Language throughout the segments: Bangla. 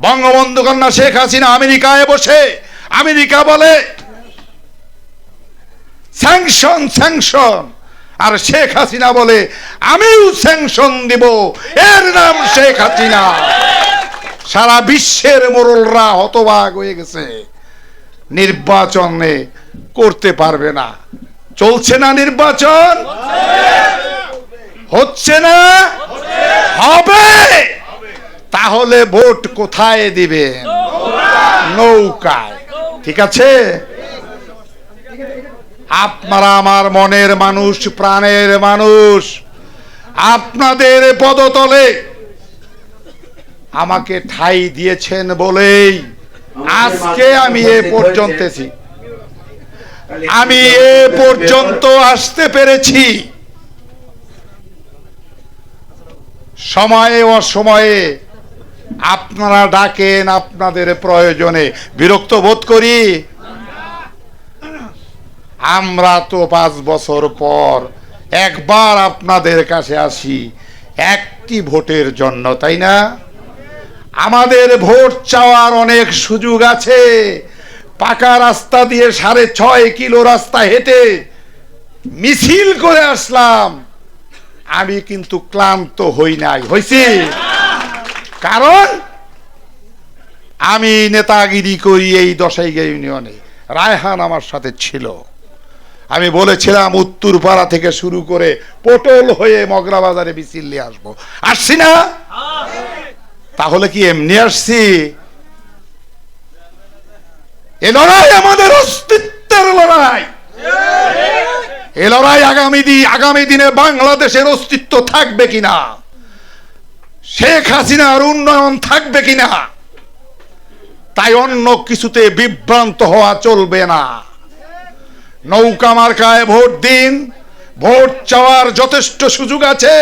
বঙ্গবন্ধু কন্যা শেখ হাসিনা আমেরিকায় বসে। আমেরিকা বলে স্যাংশন স্যাংশন আর শেখ হাসিনা বলে, আমিও স্যাংশন দিব। এর নাম শেখ হাসিনা। সারা বিশ্বের মোরলরা হতবাক হয়ে গেছে। নির্বাচনে করতে পারবে না। চলছে না নির্বাচন? হচ্ছে না? তাহলে ভোট কোথায় দিবেন নৌকায়। ঠিক আছে? আপনারা আমার মনের মানুষ, প্রাণের মানুষ। আপনাদের পদতলে আমাকে ঠাই দিয়েছেন বলেই আজকে আমি এ পর্যন্ত আমি এ পর্যন্ত আসতে পেরেছি। সময়ে অসময়ে আপনারা ডাকেন আপনাদের প্রয়োজনে। বিরক্ত বোধ করি? আমরা তো পাঁচ বছর পর একবার আপনাদের কাছে আসি, একটি ভোটের জন্য, তাই না? আমাদের ভোট চাওয়ার অনেক সুযোগ আছে। পাকা রাস্তা দিয়ে সাড়ে ছয় কিলো রাস্তা হেঁটে মিছিল করে আসলাম। আমি কিন্তু ক্লান্ত হই নাই। হইছি? কারণ আমি নেতাগিরি করি এই দশাইগা ইউনিয়নে। রায়হান আমার সাথে ছিল। আমি বলেছিলাম, উত্তরপাড়া থেকে শুরু করে পটল হয়ে মগরা বাজারে মিছিল নিয়ে আসব। আসছি না? তাহলে কি এমনি আসছি? এ লড়াই আমাদের অস্তিত্বের লড়াই। এ লড়াই আগামী দিন আগামী দিনে বাংলাদেশের অস্তিত্ব থাকবে কিনা? শেখ হাসিনার উন্নয়ন থাকবে কিনা? তাই অন্য কিছুতে বিভ্রান্ত হওয়া চলবে না। নৌকা মার্কায় ভোট দিন, ভোট চাওয়ার যথেষ্ট সুযোগ আছে,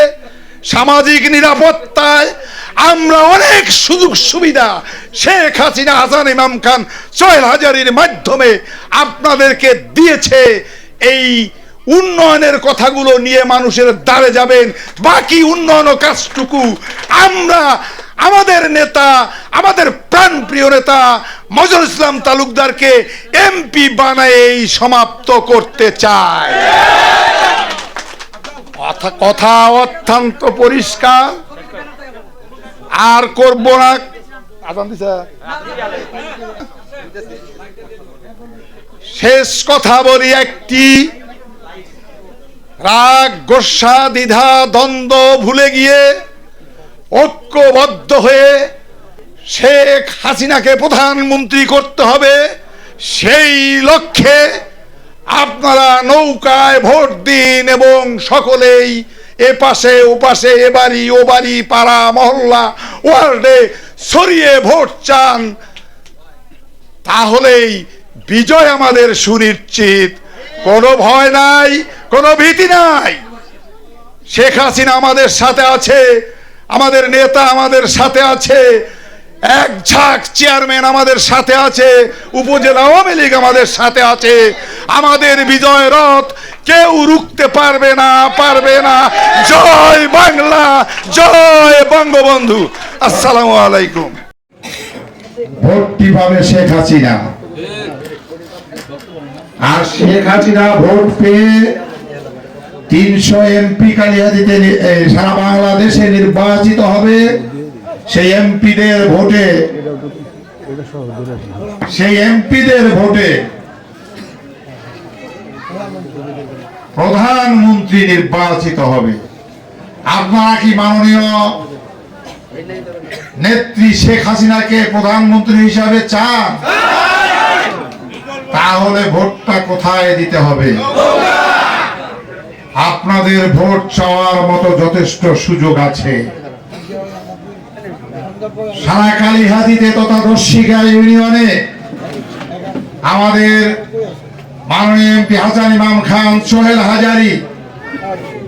সামাজিক নিরাপত্তায় আমরা অনেক সুযোগ সুবিধা। শেখ হাসিনা, হাসান ইমাম খান সোহেল হাজারির মাধ্যমে আপনাদেরকে দিয়েছে এই উন্নয়নের কথাগুলো নিয়ে মানুষের দ্বারে যাবেন। বাকি উন্নয়ন কাজটুকু আমরা, আমাদের নেতা, আমাদের প্রাণপ্রিয় নেতা মজর ইসলাম তালুকদারকে এমপি বানায় সমাপ্ত করতে চায় কথা অত্যন্ত পরিষ্কার। আর করব না? শেষ কথা বলি একটি। রাগ, গোসা, দ্বিধা, দ্বন্দ্ব ভুলে গিয়ে ঐক্যবদ্ধ হয়ে শেখ হাসিনাকে প্রধানমন্ত্রী করতে হবে, সেই লক্ষ্যে আপনারা নৌকায় ভোট দিন এবং সকলেই এ পাশে, ও পাশে, এ বাড়ি, ও বাড়ি, পাড়া, মহল্লা, ওয়ার্ডে ছড়িয়ে ভোট চান। তাহলেই বিজয় আমাদের সুনিশ্চিত। কোনো ভয় নাই কোনো ভীতি নাই। শেখ হাসিনা আমাদের সাথে আছে, আমাদের নেতা আমাদের সাথে আছে, এক ঝাঁক চেয়ারম্যান আমাদের সাথে আছে, উপজেলা আওয়ামী লীগ আমাদের সাথে আছে। আমাদের বিজয় রথ কেউ রুখতে পারবে না পারবে না। জয় বাংলা, জয় বঙ্গবন্ধু। আসসালামু আলাইকুম। ভোটটি পাবে শেখ হাসিনা? আর শেখ হাসিনা ভোট পেয়ে তিনশো এমপি কালিহাদিতে সারা বাংলাদেশে নির্বাচিত হবে। সেই এমপিদের ভোটে, সেই এমপিদের ভোটে প্রধানমন্ত্রী নির্বাচিত হবে। আপনারা কি মাননীয় নেত্রী শেখ হাসিনাকে প্রধানমন্ত্রী হিসাবে চান? তাহলে ভোটটা কোথায় দিতে হবে? আপনাদের ভোট চাওয়ার মতো যথেষ্ট সুযোগ আছে। তথা ইউনিয়নে আমাদের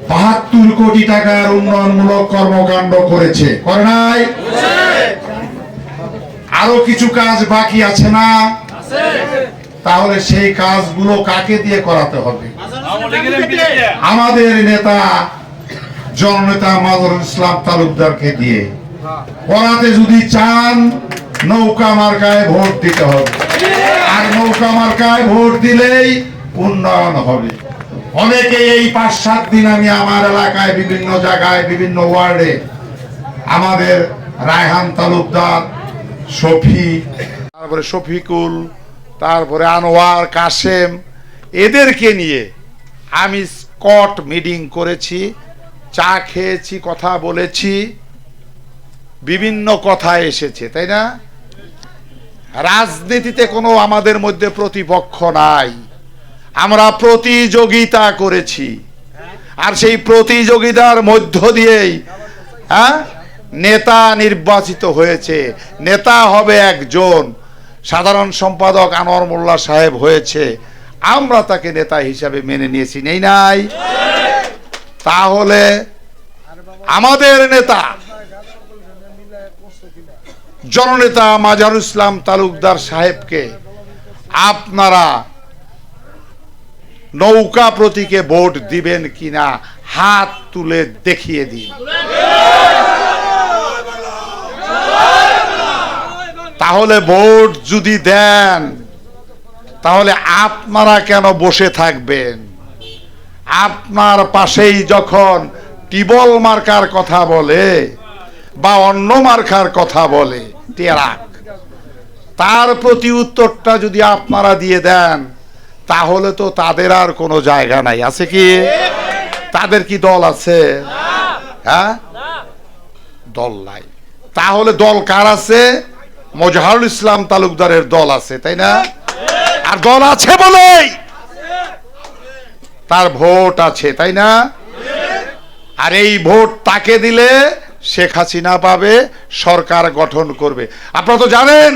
বাহাত্তর কোটি টাকার কর্মকাণ্ড করেছে। আরও কিছু কাজ বাকি আছে না? তাহলে সেই কাজগুলো কাকে দিয়ে করাতে হবে? আমাদের নেতা জননেতা মাজরুল ইসলাম তালুকদারকে দিয়ে করাতে যদি চান নৌকা মার্কায় ভোট দিতে হবে। আর নৌকা মার্কায় ভোট দিলেই উন্নয়ন হবে। অনেকে এই পাঁচ সাত দিন আমি আমার এলাকায় বিভিন্ন জায়গায় বিভিন্ন ওয়ার্ডে আমাদের রায়হান তালুকদার শফিক তারপরে শফিকুল তারপরে আনোয়ার কাশেম এদেরকে নিয়ে আমি স্কট মিটিং করেছি, চা খেয়েছি, কথা বলেছি, বিভিন্ন কথা এসেছে, তাই না? রাজনীতিতে কোনো আমাদের মধ্যে প্রতিপক্ষ নাই। আমরা প্রতিযোগিতা করেছি। আর সেই প্রতিযোগিতার মধ্য দিয়েই হ্যাঁ? নেতা নির্বাচিত হয়েছে। নেতা হবে একজন। সাধারণ সম্পাদক আনোয়ার মোল্লা সাহেব হয়েছে। আমরা তাকে নেতা হিসাবে মেনে নিয়েছি, নেই নাই? তাহলে আমাদের নেতা জননেতা মাজারুল ইসলাম তালুকদার সাহেবকে আপনারা নৌকা প্রতীকে ভোট দিবেন কিনা হাত তুলে দেখিয়ে দিন। তাহলে ভোট যদি দেন তাহলে আপনারা কেন বসে থাকবেন? আপনার পাশেই যখন টিবল মার্কার কথা বলে বা অন্য মার্কার কথা বলে টেরাক তার প্রতি উত্তরটা যদি আপনারা দিয়ে দেন, তাহলে তো তাদের আর কোনো জায়গা নাই। আছে কি? তাদের কি দল আছে? হ্যাঁ? দল নাই। তাহলে দল কার আছে? মজহারুল ইসলাম তালুকদারের দল আছে, তাই না? আর দল আছে বলেই। তার ভোট আছে, তাই না? আর এই ভোট তাকে দিলে শেখ হাসিনা পাবে, সরকার গঠন করবে। আপনারা তো জানেন